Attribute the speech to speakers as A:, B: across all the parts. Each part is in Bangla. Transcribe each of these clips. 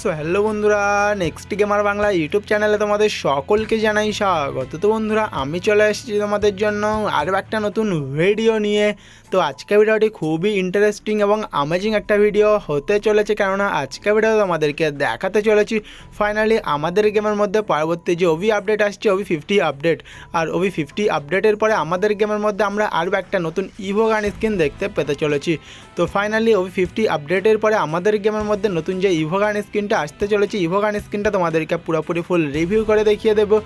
A: সো হ্যালো বন্ধুরা নেক্সট গেমার বাংলা ইউটিউব চ্যানেলে তোমাদের সকলকে জানাই স্বাগত। তো বন্ধুরা, আমি চলে এসেছি তোমাদের জন্য আরও একটা নতুন ভিডিও নিয়ে। তো আজকের ভিডিওটি খুবই ইন্টারেস্টিং এবং অ্যামেজিং একটা ভিডিও হতে চলেছে, কেননা আজকের ভিডিও তোমাদেরকে দেখাতে চলেছি। ফাইনালি আমাদের গেমের মধ্যে পরবর্তী যে ওভি আপডেট আসছে ওভি ফিফটি আপডেট আর ওভি ফিফটি আপডেটের পরে আমাদের গেমের মধ্যে আমরা আরও একটা নতুন ইভো গান স্কিন দেখতে পেতে চলেছি। তো ফাইনালি ওভি ফিফটি আপডেটের পরে আমাদের গেমের মধ্যে নতুন যে ইভো গান স্কিনটা আসতে চলেছে ইভো গান স্কিনটা তোমাদেরকে পুরোপুরি ফুল রিভিউ করে দেখিয়ে দেবো।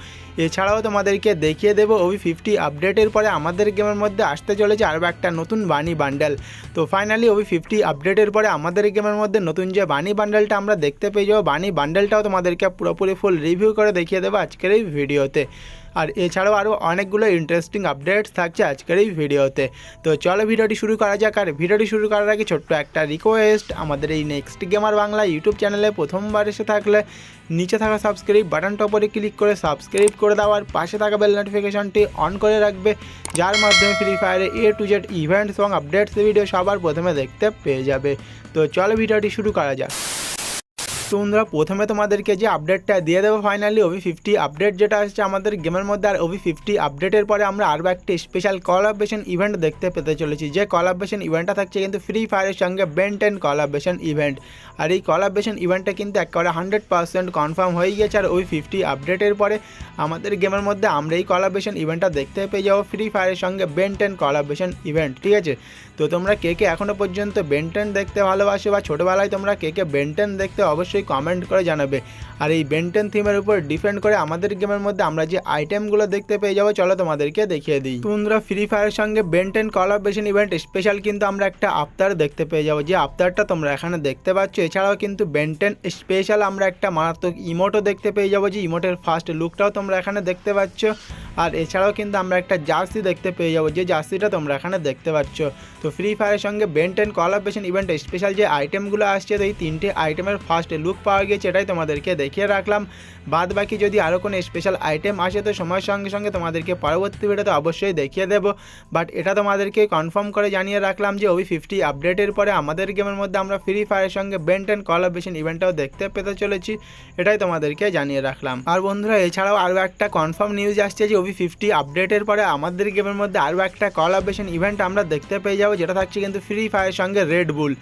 A: এছাড়াও তোমাদেরকে দেখিয়ে দেবো ওই ফিফটি আপডেটের পরে আমাদের গেমের মধ্যে আসতে চলেছে আরও একটা নতুন বানি বান্ডেল তো ফাইনালি ওই ফিফটি আপডেটের পরে আমাদের গেমের মধ্যে নতুন যে বাণী বান্ডেলটা আমরা দেখতে পেয়ে যাব বানি বান্ডেলটাও তোমাদেরকে পুরোপুরি ফুল রিভিউ করে দেখিয়ে দেবো আজকের এই ভিডিওতে আর এছাড়াও আরও অনেকগুলো ইন্টারেস্টিং আপডেটস থাকছে আজকের এই ভিডিওতে। তো চলো ভিডিওটি শুরু করা যাক আর ভিডিওটি শুরু করার আগে ছোট্ট একটা রিকোয়েস্ট আমাদের এই নেক্সট গেমার বাংলা ইউটিউব চ্যানেলে প্রথমবার এসে থাকলে নিচে থাকা সাবস্ক্রাইব বাটনটা উপরে ক্লিক করে সাবস্ক্রাইব করে দাও আর পাশে থাকা বেল নোটিফিকেশনটি অন করে রাখবে, যার মাধ্যমে ফ্রি ফায়ারে এ টু জেড ইভেন্টস এবং আপডেটস ভিডিও সবার প্রথমে দেখতে পেয়ে যাবে। তো চলো ভিডিওটি শুরু করা যাক। তো বন্ধুরা, প্রথমে তোমাদেরকে যে আপডেটটা দিয়ে দেবো ফাইনালি ওভি ফিফটি আপডেট যেটা আসছে আমাদের গেমের মধ্যে, আর ওভি ফিফটি আপডেটের পরে আমরা আরও একটি স্পেশাল কলাবেশন ইভেন্ট দেখতে পেতে চলেছি। যে কলাবেশন ইভেন্টটা থাকছে কিন্তু ফ্রি ফায়ারের সঙ্গে বেন টেন কলাবেশন ইভেন্ট আর এই কলাবেশন ইভেন্টটা কিন্তু একেবারে হান্ড্রেড পার্সেন্ট কনফার্ম হয়ে গেছে আর ওই ফিফটি আপডেটের পরে আমাদের গেমের মধ্যে আমরা এই কলাবেশন ইভেন্টটা দেখতে পেয়ে যাব ফ্রি ফায়ারের সঙ্গে বেন টেন কলাবেশন ইভেন্ট ঠিক আছে? তো তোমরা কে কে এখনও পর্যন্ত বেনটেন দেখতে ভালোবাসো বা ছোটোবেলায় তোমরা কে কে বেনটেন দেখতে অবশ্যই কমেন্ট করে জানাবে। আর এই বেনটেন থিমের উপর ডিপেন্ড করে আমাদের গেমের মধ্যে আমরা যে আইটেমগুলো দেখতে পেয়ে যাব, চলো তোমাদেরকে দেখিয়ে দিই। তো বন্ধুরা ফ্রি ফায়ারের সঙ্গে বেনটেন কলাবেশন ইভেন্ট স্পেশাল কিন্তু আমরা একটা আফতার দেখতে পেয়ে যাব। যে আফতারটা তোমরা এখানে দেখতে পাচ্ছ, এছাড়াও কিন্তু বেনটেন স্পেশাল আমরা একটা মারাত্মক ইমোটও দেখতে পেয়ে যাব। যে ইমোটের ফার্স্ট লুকটাও তোমরা এখানে দেখতে পাচ্ছ। আর এছাড়াও কিন্তু আমরা একটা জার্সি দেখতে পেয়ে যাব, যে জার্সিটা তোমরা এখানে দেখতে পাচ্ছ। তো ফ্রি ফায়ারের সঙ্গে Ben Ten collaboration event special যে আইটেমগুলো আসছে, তো এই তিনটে আইটেমের ফার্স্ট লুক পাওয়া গিয়েছে, এটাই তোমাদেরকে দেখিয়ে রাখলাম। বাদ বাকি যদি আরও কোনো স্পেশাল আইটেম আসে, তো সময়ের সঙ্গে সঙ্গে তোমাদেরকে পরবর্তী ভিডিওতে অবশ্যই দেখিয়ে দেবো। বাট এটা তোমাদেরকে কনফার্ম করে জানিয়ে রাখলাম যে ওই ফিফটি আপডেটের পরে আমাদের গেমের মধ্যে আমরা ফ্রি ফায়ারের সঙ্গে বেন টেন কলাবেশন ইভেন্টটাও দেখতে পেতে চলেছি, এটাই তোমাদেরকে জানিয়ে রাখলাম। আর বন্ধুরা, এছাড়াও আরও একটা কনফার্ম নিউজ আসছে যে ওভি ফিফটি আপডেটের পরে আমাদের গেমের মধ্যে আরও একটা কলাবেশন ইভেন্ট আমরা দেখতে পেয়ে যাব, যেটা থাকছে কিন্তু ফ্রি ফায়ারের সঙ্গে রেড বুল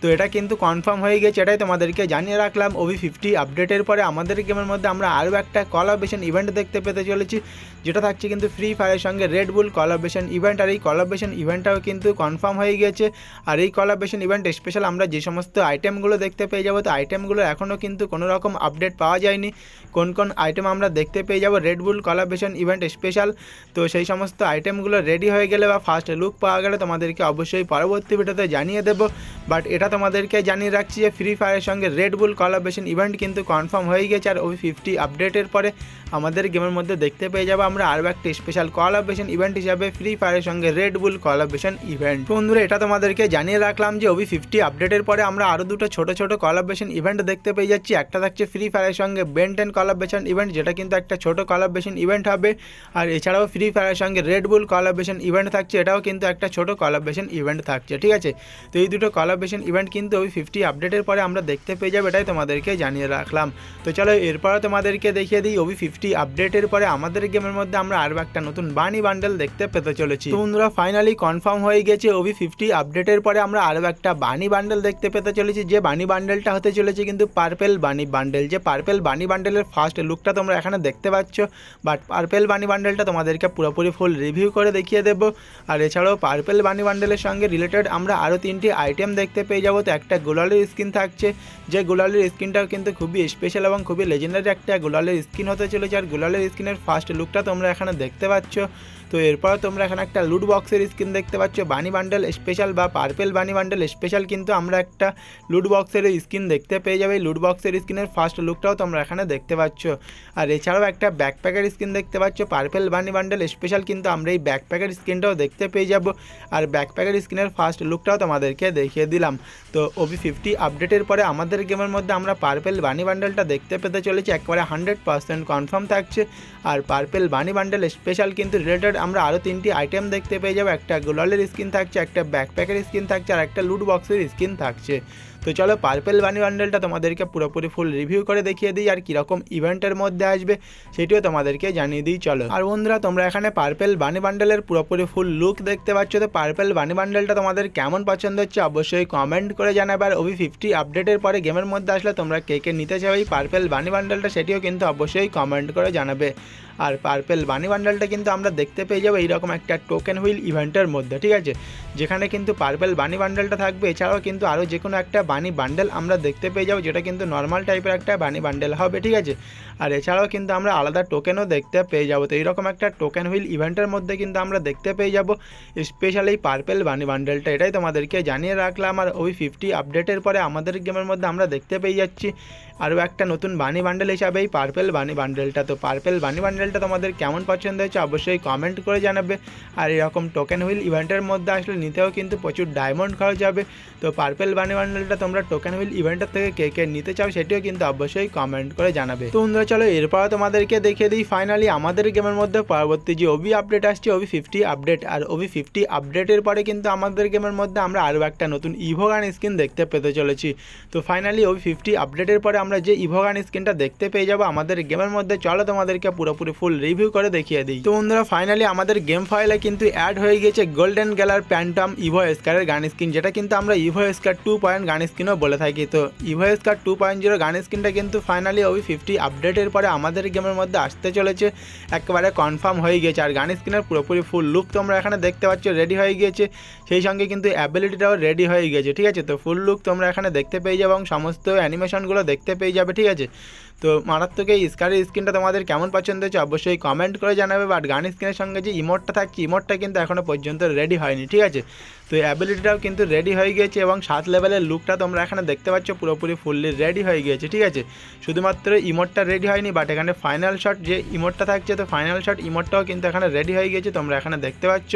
A: তো এটা কিন্তু কনফার্ম হয়ে গেছে, এটাই তোমাদেরকে জানিয়ে রাখলাম। ওভি ফিফটি আপডেটের পরে আমাদের গেমের মধ্যে আমরা আরও একটা কলাবেশন ইভেন্ট দেখতে পেতে চলেছি, যেটা থাকছে কিন্তু ফ্রি ফায়ারের সঙ্গে রেড বুল কলাবেশন ইভেন্ট আর এই কলাবেশন ইভেন্টটাও কিন্তু কনফার্ম হয়ে গেছে। আর এই কলাবেশন ইভেন্ট স্পেশাল আমরা যে সমস্ত আইটেমগুলো দেখতে পেয়ে যাব, তো আইটেমগুলো এখনও কিন্তু কোনো রকম আপডেট পাওয়া যায়নি। কোন কোন আইটেম আমরা দেখতে পেয়ে যাব Red Bull collaboration event special তো সেই সমস্ত আইটেমগুলো রেডি হয়ে গেলে বা ফার্স্ট লুক পাওয়া গেলে তোমাদেরকে অবশ্যই পরবর্তী ভিডিওতে জানিয়ে দেবো। বাট এটা তোমাদেরকে জানিয়ে রাখছি যে ফ্রি ফায়ারের সঙ্গে রেড বুল কলাবেশন ইভেন্ট কিন্তু কনফার্ম হয়ে গেছে। আর ওই ফিফটি আপডেটের পরে আমাদের গেমের মধ্যে দেখতে পেয়ে যাব আমরা। আরও একটা স্পেশাল কলাবেশন ইভেন্ট হিসাবে ফ্রি ফায়ারের সঙ্গে রেড বুল কলাবেশন ইভেন্ট বন্ধুরা, এটা তোমাদেরকে জানিয়ে রাখলাম যে ওবি ফিফটি আপডেটের পরে আমরা আরও দুটো ছোটো ছোটো কলাবেশন ইভেন্ট দেখতে পেয়ে যাচ্ছি। একটা থাকছে ফ্রি ফায়ারের সঙ্গে বেন টেন কলাবেশন ইভেন্ট যেটা কিন্তু একটা ছোটো কলাবেশন ইভেন্ট হবে। আর এছাড়াও ফ্রি ফায়ারের সঙ্গে রেড বুল কলাবেশন ইভেন্ট থাকছে, এটাও কিন্তু একটা ছোটো কলাবেশন ইভেন্ট থাকছে। ঠিক আছে? তো এই দুটো কলাবেশন ইভেন্ট কিন্তু ওই ফিফটি আপডেটের পরে আমরা দেখতে পেয়ে যাব, এটাই তোমাদেরকে জানিয়ে রাখলাম। তো চলো এরপরে তোমাদেরকে দেখিয়ে দিই ওবি ফিফটি আপডেটের পরে আমাদের গেমের মধ্যে আমরা আরও একটা নতুন বানি বান্ডেল দেখতে পেতে চলেছি। বন্ধুরা ফাইনালি কনফার্ম হয়ে গেছে ওবি ফিফটি আপডেটের পরে আমরা আরও একটা বানি বান্ডেল দেখতে পেতে চলেছি। যে বানি বান্ডেলটা হতে চলেছে কিন্তু পার্পেল বানি বান্ডেল যে পার্পেল বানি বান্ডেলের ফার্স্ট লুকটা তোমরা এখানে দেখতে পাচ্ছ বাট পার্পেল বানি বান্ডেলটা তোমাদেরকে পুরোপুরি ফুল রিভিউ করে দেখিয়ে দেবো। আর এছাড়াও পার্পেল বানি বান্ডেলের সঙ্গে রিলেটেড আমরা আরও তিনটি আইটেম দেখতে পেয়ে যাব তো একটা গোলালের স্কিন থাকছে। যে গোলালের স্কিনটাও কিন্তু খুবই স্পেশাল এবং খুবই লেজেন্ডারি একটা গোলালের স্কিন হতে চলেছে। আর গোলালের স্কিনের ফার্স্ট লুকটা তোমরা এখানে দেখতে পাচ্ছ। তো এরপর তোমরা এখানে একটা লুট বক্সের স্কিন দেখতে পাচ্ছ বানি বান্ডেল স্পেশাল বা পার্পেল বানি বান্ডেল স্পেশাল কিন্তু আমরা একটা লুট বক্সের স্কিন দেখতে পেয়ে যাবে। লুট বক্সের স্কিনের ফার্স্ট লুকটাও তোমরা এখানে দেখতে পাচ্ছ। আর এছাড়াও একটা ব্যাকপ্যাকের স্কিন দেখতে পাচ্ছ পার্পেল বানি বান্ডেল স্পেশাল কিন্তু আমরা এই ব্যাকপ্যাকের স্কিনটাও দেখতে পেয়ে যাব। আর ব্যাকপ্যাকের স্কিনের ফার্স্ট লুকটাও তোমাদেরকে দেখিয়ে দিলাম। তো ওবি ফিফটি আপডেটের পরে আমাদের গেমের মধ্যে আমরা পার্পেল বানি বান্ডেলটা দেখতে পেতে চলেছি। একবারে হান্ড্রেড পার্সেন্ট কনফার্ম থাকছে। আর পার্পেল বানি বান্ডেল স্পেশাল কিন্তু রিলেটেড আমরা আরও তিনটি আইটেম দেখতে পেয়ে যাব। একটা গোলালের স্কিন থাকছে, একটা ব্যাকপ্যাকের স্কিন থাকছে, আর একটা লুট বক্সের স্কিন থাকছে। তো চলো পার্পেল বানি বান্ডেলটা তোমাদেরকে পুরোপুরি ফুল রিভিউ করে দেখিয়ে দিই আর কীরকম ইভেন্টের মধ্যে আসবে, সেটিও তোমাদেরকে জানিয়ে দিই, চলো। আর বন্ধুরা, তোমরা এখানে পার্পেল বানি বান্ডেলের পুরোপুরি ফুল লুক দেখতে পাচ্ছ, তো পার্পেল বানি বান্ডেলটা তোমাদের কেমন পছন্দ হচ্ছে অবশ্যই কমেন্ট করে জানাবে। আর ওবি ফিফটি আপডেটের পরে গেমের মধ্যে আসলে তোমরা কে কে নিতে চাও এই পার্পেল বানি বান্ডেলটা সেটিও কিন্তু অবশ্যই কমেন্ট করে জানাবে। আর পার্পেল বানি বান্ডেলটা কিন্তু আমরা দেখতে পেয়ে যাব এইরকম একটা টোকেন হুইল ইভেন্টের মধ্যে, ঠিক আছে? যেখানে কিন্তু পার্পেল বানি বান্ডেলটা থাকবে। এছাড়াও কিন্তু আরও যে কোনো একটা বানি বান্ডেল আমরা দেখতে পেয়ে যাব, যেটা কিন্তু নর্মাল টাইপের একটা বানি বান্ডেল হবে, ঠিক আছে? আর এছাড়াও কিন্তু আমরা আলাদা টোকেনও দেখতে পেয়ে যাব। তো এইরকম একটা টোকেন হুইল ইভেন্টের মধ্যে কিন্তু আমরা দেখতে পেয়ে যাব স্পেশাল এই পার্পেল বানি বান্ডেলটা। এটাই তোমাদেরকে জানিয়ে রাখলাম। আর ওই ফিফটি আপডেটের পরে আমাদের গেমের মধ্যে আমরা দেখতে পেয়ে যাচ্ছি। আরও একটা নতুন বানি বান্ডেল হিসাবে এই পার্পেল বানি বান্ডেলটা। তো পার্পেল বানি বান্ডেলটা তোমাদের কেমন পছন্দ হয়েছে অবশ্যই কমেন্ট করে জানাবে। আর এরকম টোকেন হুইল ইভেন্টের মধ্যে আসলে নিতেও কিন্তু প্রচুর ডায়মন্ড খরচ হবে। তো পার্পেল বানি বান্ডেলটা তোমরা টোকেন হুইল ইভেন্টের থেকে কে কে নিতে চাও সেটিও কিন্তু অবশ্যই কমেন্ট করে জানাবে। তো বন্ধুরা, চলো এরপর তোমাদেরকে দেখিয়ে দিই ফাইনালি আমাদের গেমের মধ্যে পরবর্তী যে ওবি আপডেট আসছে ওবি ফিফটি আপডেট আর ওবি ফিফটি আপডেটের পরে কিন্তু আমাদের গেমের মধ্যে আমরা আরও একটা নতুন ইভোগান স্কিন দেখতে পেতে চলেছি। তো ফাইনালি ওবি ফিফটি আপডেটের পরে আমরা যে ইভোগান স্কিনটা দেখতে পেয়ে যাব আমাদের গেমের মধ্যে, চলো তোমাদেরকে পুরোপুরি ফুল রিভিউ করে দেখিয়ে দিই। তো বন্ধুরা ফাইনালি আমাদের গেম ফাইলে কিন্তু অ্যাড হয়ে গিয়েছে গোল্ডেন গ্যালার প্যান্টাম ইভো স্কারের গান স্কিন যেটা কিন্তু আমরা ইভো স্কার টু পয়েন্ট গান স্কিনও বলে থাকি, তো Evo scar two point zero gun স্ক্রিনটা কিন্তু ফাইনালি ওই ফিফটি আপডেটের পরে আমাদের গেমের মধ্যে আসতে চলেছে, একেবারে কনফার্ম হয়ে গিয়েছে। আর গান স্ক্রিনের পুরোপুরি ফুল লুক তোমরা এখানে দেখতে পাচ্ছ রেডি হয়ে গিয়েছে। সেই সঙ্গে কিন্তু অ্যাবিলিটিটাও রেডি হয়ে গিয়েছে, ঠিক আছে? তো ফুল লুক তোমরা এখানে দেখতে পেয়ে যাবে এবং সমস্ত অ্যানিমেশনগুলো দেখতে পেয়ে যাবে, ঠিক আছে? তো মারাত্মক এই স্কারের স্ক্রিনটা তোমাদের কেমন পছন্দ হয়েছে অবশ্যই কমেন্ট করে জানাবে বাট গান স্ক্রিনের সঙ্গে যে ইমোটটা থাকছে ইমোটটা কিন্তু এখনও পর্যন্ত রেডি হয়নি, ঠিক আছে? তো অ্যাবিলিটিটাও কিন্তু রেডি হয়ে গিয়েছে এবং সাত লেভেলের লুকটা তোমরা এখানে দেখতে পাচ্ছ, পুরোপুরি ফুললি রেডি হয়ে গিয়েছে, ঠিক আছে? শুধুমাত্র ইমোটটা রেডি হয়নি বাট এখানে ফাইনাল শট যে ইমোটটা থাকছে, তো ফাইনাল শট ইমোটটাও কিন্তু এখানে রেডি হয়ে গিয়েছে, তোমরা এখানে দেখতে পাচ্ছ।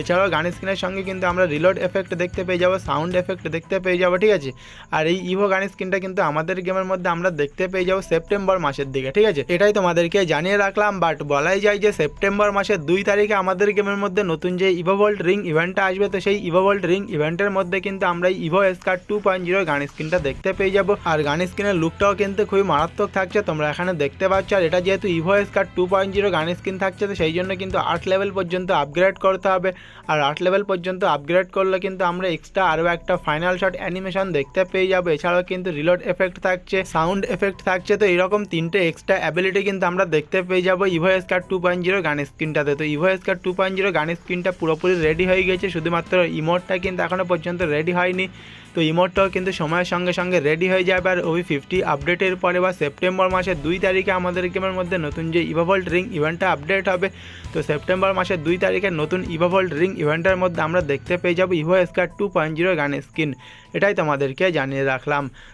A: এছাড়াও গান স্ক্রিনের সঙ্গে কিন্তু আমরা রিলোড এফেক্ট দেখতে পেয়ে যাব সাউন্ড এফেক্ট দেখতে পেয়ে যাব, ঠিক আছে? আর এই ইভো গান স্ক্রিনটা কিন্তু আমাদের গেমের মধ্যে আমরা দেখতে পেয়ে যাব সেপ্টেম্বর মাসের দিকে, ঠিক আছে? এটাই তোমাদেরকে জানিয়ে রাখলাম বাট বলাই যায় যে সেপ্টেম্বর মাসের দুই তারিখে আমাদের গেমের মধ্যে নতুন যে ইভোভল্ট রিং ইভেন্টটা আসবে, তো সেই ইভোভল্ট রিং ইভেন্টের মধ্যে কিন্তু আমরা Evo scar two point zero gun স্ক্রিনটা দেখতে পেয়ে যাব। আর গান স্ক্রিনের লুকটাও কিন্তু খুবই মারাত্মক থাকছে, তোমরা এখানে দেখতে পাচ্ছ, আর এটা যেহেতু Evo scar two point zero gun screen থাকছে, তো সেই জন্য কিন্তু আট লেভেল পর্যন্ত আপগ্রেড করতে হবে। আর আট লেভেল পর্যন্ত আপগ্রেড করলে কিন্তু আমরা এক্সট্রা আরও একটা ফাইনাল শট অ্যানিমেশন দেখতে পেয়ে যাব। এছাড়াও কিন্তু রিলোড এফেক্ট থাকছে সাউন্ড এফেক্ট থাকছে, তো এরকম তিনটে এক্সট্রা অ্যাবিলিটি কিন্তু আমরা দেখতে পেয়ে যাব Evo Scar two point zero gun স্ক্রিনটাতে তো Evo Scar two point zero gun স্ক্রিনটা পুরোপুরি রেডি হয়ে গেছে, শুধুমাত্র ইমোটটা কিন্তু এখনও পর্যন্ত রেডি হয়নি। তো ইমোটটাও কিন্তু সময়ের সঙ্গে সঙ্গে রেডি হয়ে যাবে আর ওই ফিফটি আপডেটের পরে বা সেপ্টেম্বর মাসের দুই তারিখে আমাদের গেমের মধ্যে নতুন যে ইভাভল্ট রিং ইভেন্টটা আপডেট হবে। তো সেপ্টেম্বর মাসের দুই তারিখে নতুন ইভাভল্ট রিং ইভেন্টের মধ্যে আমরা দেখতে পেয়ে যাব Evo scar two point zero gun skin এটাই তোমাদেরকে জানিয়ে রাখলাম।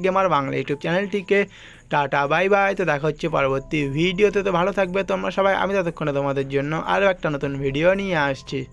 A: গেমার বাংলা ইউটিউব চ্যানেলটিকে টাটা বাই বাই তো দেখা হচ্ছে পরবর্তী ভিডিওতে। তো ভালো থাকবে তোমরা সবাই। আমি ততক্ষণে তোমাদের জন্য আরও একটা নতুন ভিডিও নিয়ে আসছি।